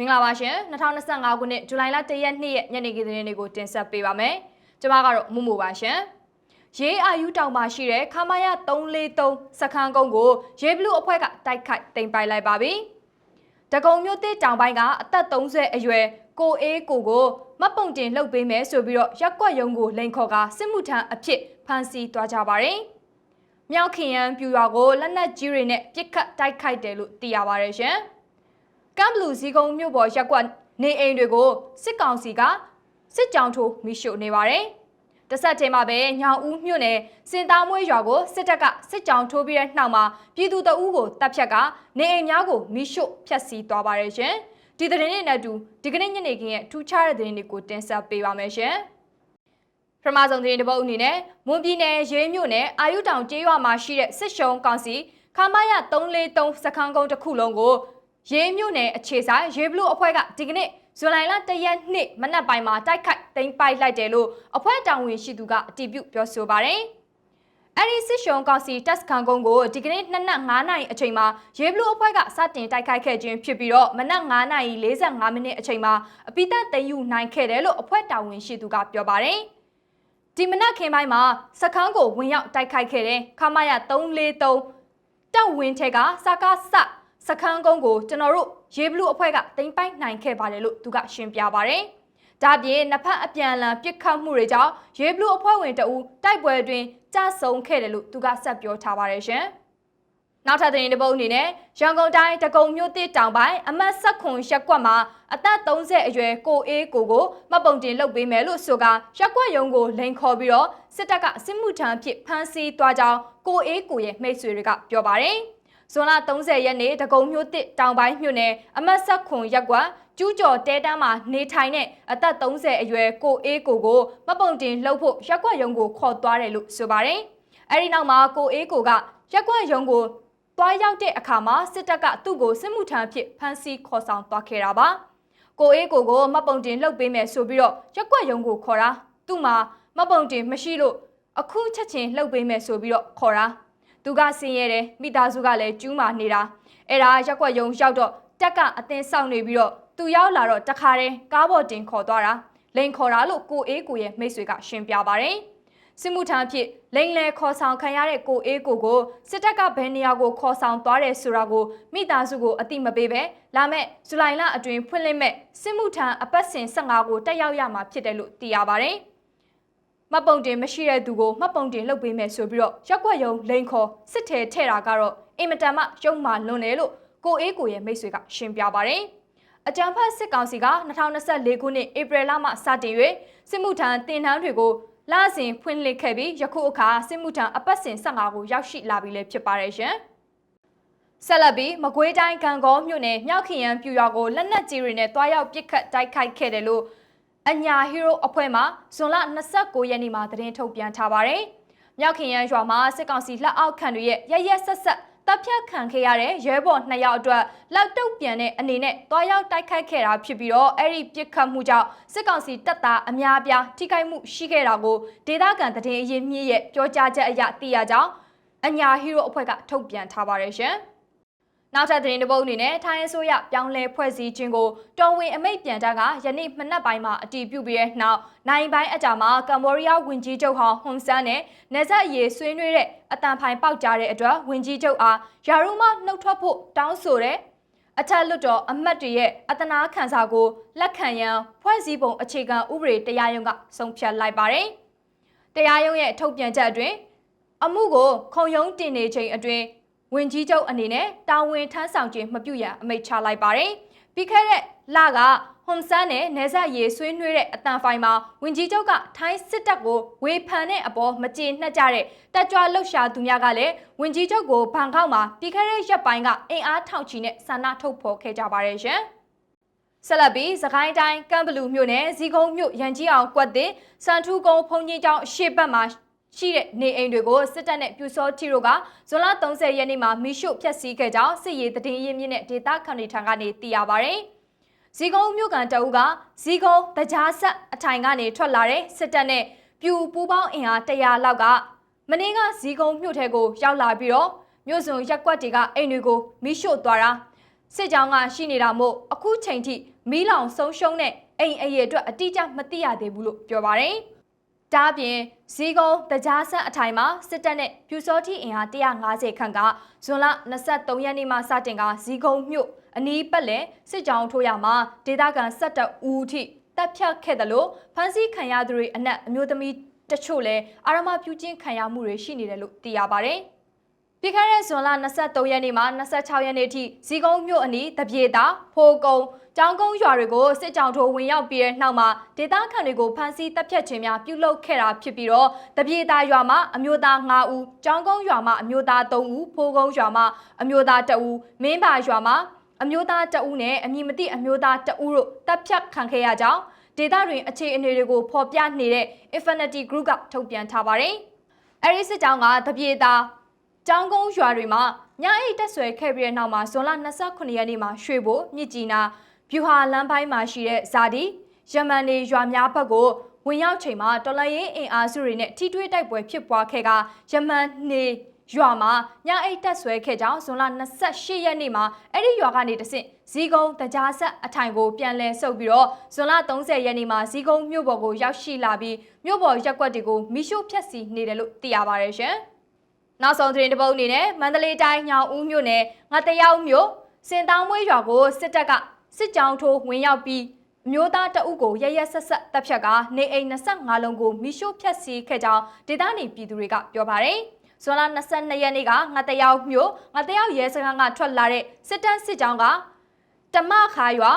မင်္ဂလာပါရှင်2025ခုနှစ်ဇူလိုင်လ1ရက်နေ့ရဲ့ညနေခင်းသတင်းတွေကိုတင်ဆက်ပေးပါမယ်ကျွန်မကတော့မူမူပါရှင်ရေးအာယူတောင်မှာရှိတဲ့ခမာယ343စခန်းကုန်းကိုရေးဘလူးအဖွဲ့ကတိုက်ခိုက်တင်ပိုင်လိုက်ပါပြီတကုံမြို့တစ်တောင်ပိုင်းကအသက်30အရွယ်ကိုအေးကိုကိုမတ်ပုံတင်လှုပ်ပေးမယ်ဆိုပြီးတော့ရက်ကွက်ရုံကိုလိန်ခေါ်ကစစ်မှုထမ်းအဖြစ်ဖမ်းဆီးသွားကြပါတယ်မြောက်ခင်ရန်ပြူရွာကိုလက်နက်ကြီးတွေနဲ့ပစ်ခတ်တိုက်ခိုက်တယ်လို့သိရပါတယ်ရှင်။ ကမ်ဘလူဇီကုံမြို့ပေါ်ရက်ကွက်နေအိမ်တွေကိုစစ်ကောင်စီကစစ်ကြောင်ထိုးမိရှို့နေပါတယ်။တဆက်တည်းမှာပဲညောင်ဦးမြို့နယ်စင်သားမွေးရွာကိုစစ်တပ်ကစစ်ကြောင်ထိုးပြီးတဲ့နှောက်မှာပြည်သူတအုပ်ကိုတပ်ဖြတ်ကနေအိမ်များကိုမိရှို့ဖျက်ဆီးသွားပါတယ်ရှင်။ဒီသတင်းတွေနဲ့အတူဒီကနေ့ညနေခင်းရဲ့ထူးခြားတဲ့သတင်းတွေကိုတင်ဆက်ပေးပါမယ်ရှင်။ပထမဆုံးသတင်းတစ်ပုဒ်အနေနဲ့မွန်ပြည်နယ်ရေးမြို့နယ်အာယုတောင်ကျေးရွာမှာရှိတဲ့စစ်ရှုံကောင်စီခမာယ343စခန်းကုန်းတစ်ခုလုံးကို ရေးမြို့နယ်အခြေဆိုင်ရေးဘလူးအဖွဲ့ကဒီကနေ့ဇူလိုင်လ1ရက်နေ့မနက်ပိုင်းမှာတိုက်ခိုက်သိမ်းပိုက်လိုက်တယ်လို့အဖွဲ့တာဝန်ရှိသူကအတည်ပြုပြောဆိုပါတယ်။အဲဒီစစ်ရှုံကောင်စီတက်စခန်းကုန်းကိုဒီကနေ့နှစ်နက်9နာရီအချိန်မှာရေးဘလူးအဖွဲ့ကစတင်တိုက်ခိုက်ခဲ့ခြင်းဖြစ်ပြီးတော့မနက်9နာရီ45မိနစ်အချိန်မှာအပိသက်သိမ်းယူနိုင်ခဲ့တယ်လို့အဖွဲ့တာဝန်ရှိသူကပြောပါတယ်။ဒီမနက်ခင်းပိုင်းမှာစခန်းကိုဝင်ရောက်တိုက်ခိုက်ခဲ့တဲ့ခမာယ343တပ်ဝင်းထက်ကစကားစ စခန်းကုန်းကိုကျွန်တော်တို့ရေဘလူးအဖွဲ့ကတင်ပိုက်နိုင်ခဲ့ပါတယ်လို့သူကရှင်းပြပါတယ်။ဒါပြင်နှစ်ဖက်အပြန်အလှန်ပစ်ခတ်မှုတွေကြောင့်ရေဘလူးအဖွဲ့ဝင်တအူတိုက်ပွဲတွင်ကြဆုံးခဲ့တယ်လို့သူကဆက်ပြောထားပါတယ်ရှင်။နောက်ထပ်သတင်းတစ်ပုဒ်အနေနဲ့ရန်ကုန်တိုင်းတကုံမြို့တစ်တောင်ပိုင်းအမတ်ဆက်ခွန်ရက်ကွက်မှာအသက်30အရွယ်ကိုအေးကိုကိုမပုံတင်လုပ်ပေးမယ်လို့ဆိုကရက်ကွက်ရုံးကိုလိန်ခေါ်ပြီးတော့စစ်တပ်ကစစ်မှုထမ်းဖြစ်ဖမ်းဆီးသွားကြောင်းကိုအေးကိုရဲ့မိတ်ဆွေတွေကပြောပါတယ်။ ဇွန်လ30ရက်နေ့တကုံမြို့တစ်တောင်ပိုင်းမြို့နယ်အမတ်ဆက်ခွန်ရက်ကွက်ကျူးကျော်တဲတန်းမှာနေထိုင်တဲ့အသက်30အရွယ်ကိုအေးကိုကိုမပုံတင်လှုပ်ဖို့ရက်ကွက်ရုံးကိုခေါ်သွားတယ်လို့ဆိုပါတယ်။အဲဒီနောက်မှာကိုအေးကိုကရက်ကွက်ရုံးကိုတွားရောက်တဲ့အခါမှာစစ်တပ်ကသူ့ကိုစစ်မှုထမ်းဖြစ်ဖမ်းဆီးခေါ်ဆောင်သွားခဲ့တာပါ။ကိုအေးကိုကိုမပုံတင်လှုပ်ပေးမယ်ဆိုပြီးတော့ရက်ကွက်ရုံးကိုခေါ်တာသူ့မှာမပုံတင်မရှိလို့အခုချက်ချင်းလှုပ်ပေးမယ်ဆိုပြီးတော့ခေါ်တာ သူကဆင်းရဲတယ်မိသားစုကလည်းကျူးမာနေတာအဲ့ဒါရက်ကွက်ရုံးရောက်တော့တက်ကအတင်းစောင့်နေပြီးတော့သူရောက်လာတော့တခါတည်းကားပေါ်တင်ခေါ်သွားတာလိန်ခေါ်တာလို့ကိုအေးကိုရဲ့မိတ်ဆွေကရှင်းပြပါတယ်စစ်မှုထမ်းဖြစ်လိန်လဲခေါ်ဆောင်ခံရတဲ့ကိုအေးကိုကိုစစ်တပ်ကဘယ်နေရာကိုခေါ်ဆောင်သွားတယ်ဆိုတာကိုမိသားစုကိုအတိမပေးပဲလာမဲ့ဇူလိုင်လအတွင်းဖွင့်လှစ်မဲ့စစ်မှုထမ်းအပတ်စဉ်15ကိုတက်ရောက်ရမှာဖြစ်တယ်လို့သိရပါတယ် မတ်ပုံတင်မရှိတဲ့သူကိုမတ်ပုံတင်လုပ်ပေးမယ်ဆိုပြီးတော့ရက်ွက်ရုံလိန်ခေါ်စစ်ထဲထဲ့တာကတော့အင်မတန်မှရှုံးမှလွန်တယ်လို့ကိုအေးကိုရဲ့မိတ်ဆွေကရှင်းပြပါတယ်အကြံဖတ်စစ်ကောင်စီက2024ခုနှစ်ဧပြီလမှစတင်၍စစ်မှုထမ်းတင်ထမ်းတွေကိုလစဉ်ဖွင့်လှစ်ခဲ့ပြီးယခုအခါစစ်မှုထမ်းအပတ်စဉ်15ကိုရောက်ရှိလာပြီလည်းဖြစ်ပါတယ်ရှင်။ဆက်လက်ပြီးမကွေးတိုင်းကံကောမြို့နယ်မြောက်ခရံပြူရွာကိုလက်နက်ကြီးတွေနဲ့တွားရောက်ပစ်ခတ်တိုက်ခိုက်ခဲ့တယ်လို့ အညာဟီးရိုးအဖွဲ့မှဇွန်လ29ရက်နေ့မှာသတင်းထုတ်ပြန်ထားပါတယ်။မြောက်ခရံရွာမှာစစ်ကောင်စီလက်အောက်ခံတွေရဲ့ရရက်ဆက်ဆက်တပ်ဖြတ်ခံခဲ့ရတဲ့ရဲဘော်နှစ်ယောက်အတွက်လောက်တုတ်ပြန်တဲ့အနေနဲ့တွားရောက်တိုက်ခိုက်ခဲ့တာဖြစ်ပြီးတော့အဲ့ဒီပြစ်ခတ်မှုကြောင့်စစ်ကောင်စီတပ်သားအများအပြားထိခိုက်မှုရှိခဲ့တာကိုဒေသခံတည်င်းအရေးမြင့်ရဲ့ပြောကြားချက်အရသိရကြောင်းအညာဟီးရိုးအဖွဲ့ကထုတ်ပြန်ထားပါတယ်ရှင်။ နောက်ထပ်သတင်းတစ်ပုဒ်အနေနဲ့ထိုင်းအစိုးရပြောင်းလဲဖွဲ့စည်းခြင်းကိုတော်ဝင်အမိတ်ပြန်တာကယနေ့မနက်ပိုင်းမှာအတည်ပြုပြီးတဲ့နောက်နိုင်ပိုင်းအကြာမှာကမ္ဘောဒီးယားဝန်ကြီးချုပ်ဟောင်းဟွန်ဆန်နဲ့နေဆက်အရေးဆွေးနွေးတဲ့အတန်ဖိုင်ပေါက်ကြတဲ့အတွက်ဝန်ကြီးချုပ်အားယာရုမနှုတ်ထွက်ဖို့တောင်းဆိုတဲ့အထက်လွတ်တော်အမတ်တွေရဲ့အတနာခံစာကိုလက်ခံရန်ဖွဲ့စည်းပုံအခြေခံဥပဒေတရားရုံးကဆုံးဖြတ်လိုက်ပါတယ်။တရားရုံးရဲ့ထုတ်ပြန်ချက်အတွင်းအမှုကိုခုံရုံးတင်နေချိန်အတွင်း ဝင်ကြီးချုပ်အနေနဲ့တာဝန်ထမ်းဆောင်ခြင်းမပြုရန်အမိန့်ချလိုက်ပါတယ်။ပြီးခဲ့တဲ့လကဟွန်ဆန်နဲ့နေဆက်ရေးဆွေးနွေးတဲ့အတန်ဖိုင်မှာဝင်ကြီးချုပ်ကထိုင်းစစ်တပ်ကိုဝေဖန်တဲ့အပေါ်မကျေနပ်ကြတဲ့တက်ကြွလှုပ်ရှားသူများကလည်းဝင်ကြီးချုပ်ကိုဘန်ကောက်မှာပြီးခဲ့တဲ့ရက်ပိုင်းကအင်အားထောက်ချီနဲ့ဆန္ဒထုတ်ဖော်ခဲ့ကြပါတယ်ရှင်။ဆက်လက်ပြီးစကိုင်းတိုင်းကမ်ဘလူမြို့နယ်ဇီကုန်းမြို့ရန်ကြီးအောင်ကွက်တဲ့စန်ထူကုန်းဖုန်ကြီးကျောင်းရှေ့ဘက်မှာ ရှိတဲ့နေအိမ်တွေကိုစစ်တပ်နဲ့ပြူစောတီတို့ကဇွန်လ30ရက်နေ့မှာမိရှုဖျက်ဆီးခဲ့ကြောင်းစစ်ရေးတည်င်းရင်းမြစ်နဲ့ဒေသခံတွေထံကနေသိရပါဗျ။ဇီကုန်းမြို့ကန်တအုပ်ကဇီကုန်းတကြားဆက်အထိုင်ကနေထွက်လာတဲ့စစ်တပ်နဲ့ပြူပူပေါင်းအင်အား100လောက်ကမင်းကဇီကုန်းမြို့ထဲကိုရောက်လာပြီးတော့မြို့စုံရက်ကွက်တွေကအိမ်တွေကိုမိရှုသွားတာစစ်ကြောင်းကရှိနေတာမို့အခုချိန်ထိမီးလောင်ဆုံးရှုံးတဲ့အိမ်အရေအတွက်အတိအကျမသိရသေးဘူးလို့ပြောပါတယ်။ ဒါ့အပြင်ဇီကုံတကြားဆက်အထိုင်မှာစစ်တပ်နဲ့ပြူစောတိအင်အား150ခန့်ကဇွန်လ23ရက်နေ့မှစတင်ကဇီကုံမြို့အနီးပတ်လည်စစ်ကြောင်းထိုးရမှာဒေသခံ17ဦးထိတပ်ဖြတ်ခဲ့တယ်လို့ဖမ်းဆီးခံရသူတွေအနက်အမျိုးသမီးတချို့လည်းအာရမပြုကျင်းခံရမှုတွေရှိနေတယ်လို့သိရပါတယ်။ပြီးခဲ့တဲ့ဇွန်လ23ရက်နေ့မှ26ရက်နေ့ထိဇီကုံမြို့အနီးတပြေတာဖိုးကုံ ကျောင်းကုန်းရွာတွေကိုစစ်ကြောင်းထိုးဝင်ရောက်ပြီးတဲ့နောက်မှာဒေသခံတွေကိုဖမ်းဆီးတပ်ဖြတ်ခြင်းများပြုလုပ်ခဲ့တာဖြစ်ပြီးတော့တပြေတာရွာမှာအမျိုးသား9ဦးကျောင်းကုန်းရွာမှာအမျိုးသား3ဦးဖိုးကုန်းရွာမှာအမျိုးသား2ဦးမင်းပါရွာမှာအမျိုးသား2ဦးနဲ့အမည်မသိအမျိုးသား2ဦးတို့တပ်ဖြတ်ခံခဲ့ရကြောင်းဒေသတွင်အခြေအနေတွေကိုဖော်ပြနေတဲ့ Infinity Group ကထုတ်ပြန်ထားပါတယ်။အဲဒီစစ်ကြောင်းကတပြေတာကျောင်းကုန်းရွာတွေမှာညအိတ်တက်ဆွဲခဲ့ပြီးတဲ့နောက်မှာဇွန်လ29ရက်နေ့မှာရွှေဘိုမြစ်ကြီးနာ ဗျူဟာလမ်းပိုင်းမှာရှိတဲ့ဇာဒီယမန်နေရွာများဘက်ကိုဝင်ရောက်ချိန်မှာတော်လရင်အင်အားစုတွေနဲ့ထိတွေ့တိုက်ပွဲဖြစ်ပွားခဲ့ကယမန်နေရွာမှာညအိတ်တက်ဆွဲခဲ့ကြောင်းဇွန်လ28ရက်နေ့မှာအဲ့ဒီရွာကနေတဆင့်ဇီကုံတကြားဆက်အထိုင်ကိုပြန်လည်ဆုပ်ပြီးတော့ဇွန်လ30ရက်နေ့မှာဇီကုံမြို့ပေါ်ကိုရောက်ရှိလာပြီးမြို့ပေါ်ရက်ကွက်တွေကိုမိရှို့ဖျက်ဆီးနေတယ်လို့သိရပါတယ်ရှင်။နောက်ဆုံးသတင်းတစ်ပုဒ်အနေနဲ့မန္တလေးတိုင်းညောင်ဦးမြို့နယ်ငါတယောက်မြို့စင်တောင်းမွေးရွာကိုစစ်တပ်က စစ်ကြောင်းထိုးဝင်ရောက်ပြီးအမျိုးသားတအုပ်ကိုရရက်ဆက်ဆက်တပ်ဖြတ်ကနေအိမ်25လုံးကိုမိရှို့ဖျက်ဆီးခဲ့ကြောင်းဒေသနေပြည်သူတွေကပြောပါတယ်။ဇွန်လ22ရက်နေ့ကငါတယောက်မြို့ငါတယောက်ရဲစခန်းကထွက်လာတဲ့စစ်တပ်စစ်ကြောင်းကတမခါရွာ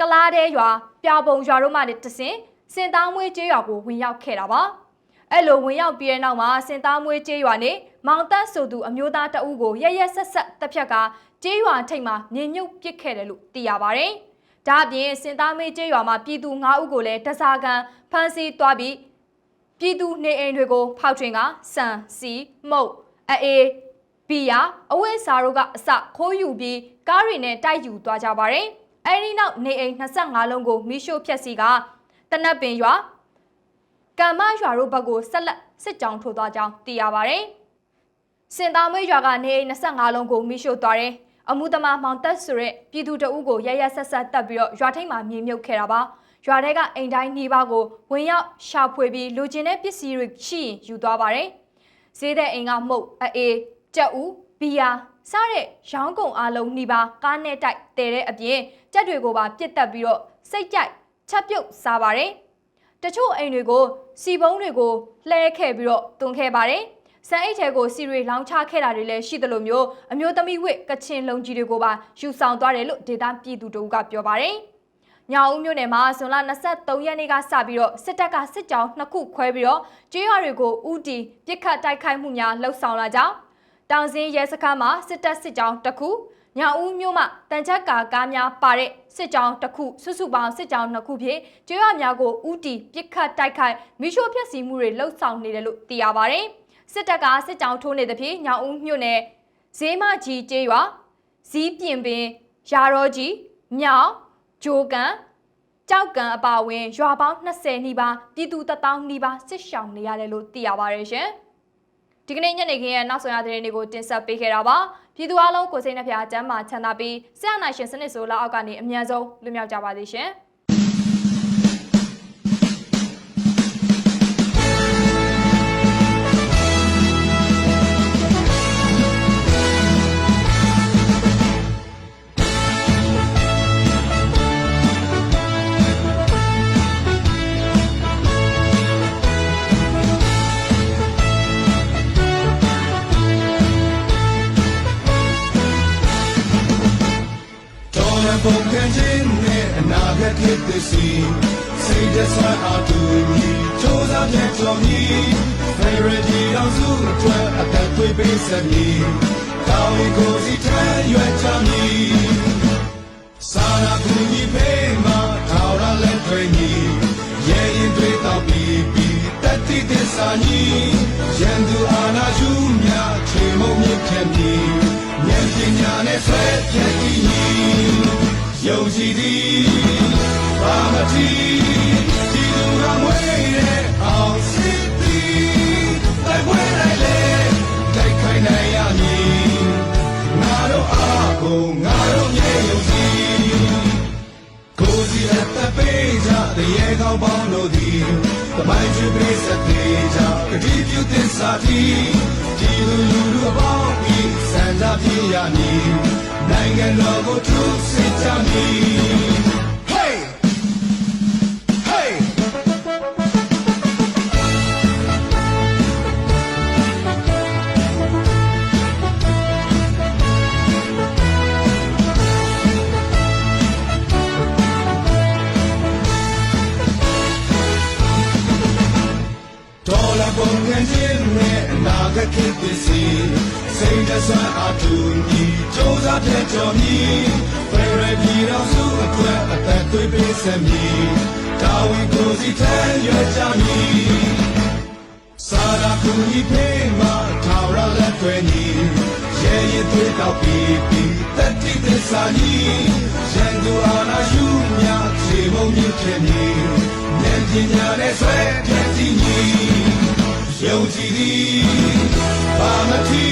ကလားတဲရွာပြပုံရွာတို့မှတဆင်စင်သားမွေးကျေးရွာကိုဝင်ရောက်ခဲ့တာပါ။ အဲ့လိုဝင်ရောက်ပြီးတဲ့နောက်မှာစင်သားမွေးကျေးရွာနေမောင်တက်ဆိုသူအမျိုးသားတအုပ်ကိုရရက်ဆက်ဆက်တပ်ဖြတ်ကကျေးရွာထိပ်မှာမြေမြုပ်ပစ်ခဲ့တယ်လို့သိရပါတယ်။ဒါ့အပြင်စင်သားမေးကျေးရွာမှာပြည်သူ9ဦးကိုလည်းတစားကန်ဖမ်းဆီးသွားပြီးပြည်သူနေအိမ်တွေကိုဖောက်ထွင်းကစံစီမုတ်အေးဘီယာအဝိစာတို့ကအစခိုးယူပြီးကားတွေနဲ့တိုက်ယူသွားကြပါတယ်။အဲဒီနောက်နေအိမ်25လုံးကိုမိရှို့ဖျက်ဆီးကတနက်ပင်ရွာ ကမ္မရွာတို့ဘက်ကိုဆက်လက်စစ်ကြောင်းထိုးသွားကြောင်းသိရပါတယ်။စင်သားမွေးရွာကနေအိမ်25လုံးကိုမိရှို့သွားတယ်။အမှုသမားမောင်တက်ဆိုတဲ့ပြည်သူတအုပ်ကိုရရဆက်ဆက်တက်ပြီးတော့ရွာထိပ်မှာမြေမြုပ်ခဲ့တာပါ။ရွာထဲကအိမ်တိုင်းနှီးပါးကိုဝင်ရောက်ရှာဖွေပြီးလူကျင်တဲ့ပစ္စည်းတွေရှိရင်ယူသွားပါတယ်။ဈေးတဲ့အိမ်ကမှုတ်အေးကြက်ဦးဘီယာစားတဲ့ရောင်းကုန်အလုံးနှီးပါးကားနဲ့တိုက်တဲတဲ့အပြင်ကြက်တွေကိုပါပြစ်တက်ပြီးတော့စိတ်ကြိုက်ချက်ပြုတ်စားပါတယ်။ တချို့အိမ်တွေကိုစီပုံးတွေကိုလှဲခဲ့ပြီးတော့တွန်းခဲ့ပါတယ်။စံအိတ်ထဲကိုစီတွေလောင်းချခဲ့တာတွေလည်းရှိသလိုမျိုးအမျိုးသမီးဝစ်ကချင်လုံကြီးတွေကိုပါယူဆောင်သွားတယ်လို့ဒေသပြည်သူတို့ကပြောပါတယ်။ညောင်ဦးမြို့နယ်မှာဇွန်လ23ရက်နေ့ကစပြီးတော့စစ်တပ်ကစစ်ကြောင်းနှစ်ခုခွဲပြီးတော့ကျေးရွာတွေကိုဥတီပြစ်ခတ်တိုက်ခိုက်မှုများလှုပ်ဆောင်လာကြောင်းတောင်စင်းရဲစခန်းမှာစစ်တပ်စစ်ကြောင်းတစ်ခုညောင်ဦးမြို့မှာတန်ချက်ကာကားများပါတဲ့ စစ်ကြောင်းတစ်ခုစုစုပေါင်းစစ်ကြောင်းနှစ်ခုဖြင့်ကျေးရွာများကိုဥတီပြစ်ခတ်တိုက်ခိုက်မိရှို့ဖျက်ဆီးမှုတွေလှုပ်ဆောင်နေတယ်လို့သိရပါတယ်။စစ်တပ်ကစစ်ကြောင်းထိုးနေသဖြင့်ညောင်ဦးမြို့နယ်ဈေးမကြီးကျေးရွာဇီးပြင်ပင်ရာရောကြီးမြောင်ဂျိုကန်ကြောက်ကံအပါဝင်ရွာပေါင်း20နီးပါးပြည်သူ1000နီးပါးစစ်ရှောင်နေရတယ်လို့သိရပါတယ်ရှင်။ ဒီကနေ့ညနေခင်းရဲ့နောက်ဆုံးရသတင်းတွေကိုတင်ဆက်ပေးခဲ့တာပါ။ပြည်သူအလုံးကိုစိတ်နှဖျားကျမ်းမာချမ်းသာပြီးဆရာနာရှင်စနစ်ဆိုလောက်အောက်ကနေအမြန်ဆုံးလွတ်မြောက်ကြပါစေရှင်။ တ်ဖြစ်သည်စီစိတ်တဆွမ်းအားတူညီစူးစမ်းဖြတ်ကျော်မည် Favorite အောင်စုအတွက်အသက်သွေးပေးဆက်မည်ကောင်းကိုစီထမ်းရွက်ချမည်စာနာကူညီပေးမှာထောက်ရလက်တွေညီရဲ့ရင်တွေတော့ပြီးပြီးတတိသစ္စာညီရန်သူအာနာ ယုံကြည်သည်ဘာမတိဒီလူကမွေးတဲ့အောင်ရှိသည်တိုက်ပွဲတိုင်းလေတိုက်ခိုင်းနိုင်ရမည်ငါတို့အားကိုငါတို့ရဲ့ယုံကြည်ကိုယ်စီအသက်ပေးကြတဲ့ရဲကောင်းပေါင်းတို့သည်တမိုင်းကျွေးပေးစတဲ့ကြကတိပြုသစ္စာတီဒီလူလူအပေါင်းဤစံသာပြရမည်နိုင်ငံတော်ကို ထုစစ်ကြ စ်စီစိတ်တဆွမ်းအတူညီစ조사ပြတ်ကျော်မည်ဖရယ်ပြည်တော်စုအတွက်အသက်သွေးပေးဆက်မည်တာဝန်ကိုစီထမ်းရွက်ကြမည်စာရာကူညီဖေးမှာထာဝရလက်တွေညီရဲရဲသွေးတောက်ပြီးပြီးတတိသစ္စာညီရန်သူအာနာယူမြခြေမုံမြင့်ခဲ့မည်ဉာဏ်ပညာနဲ့ဆွဲပြည့်တည်ညီယုံကြည်သည် ဘာမထီ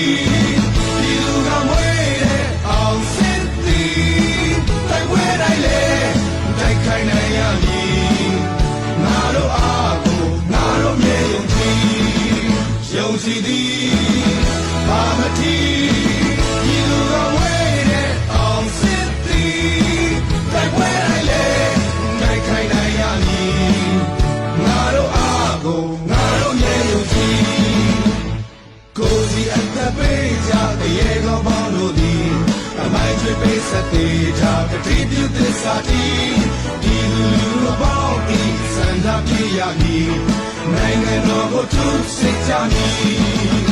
ဒီလူကမွေးတဲ့အောင်စင်သည်တိုက်ပွဲတိုင်းလေတိုက်ခိုင်းနိုင်ရမည်ငါတို့အားကိုငါတို့မြေယုံကြည်ယုံကြည်သည်ဘာမထီ စံသာပြရမည်နိုင်ငံတော်ကိုသူစစ်ကြမည်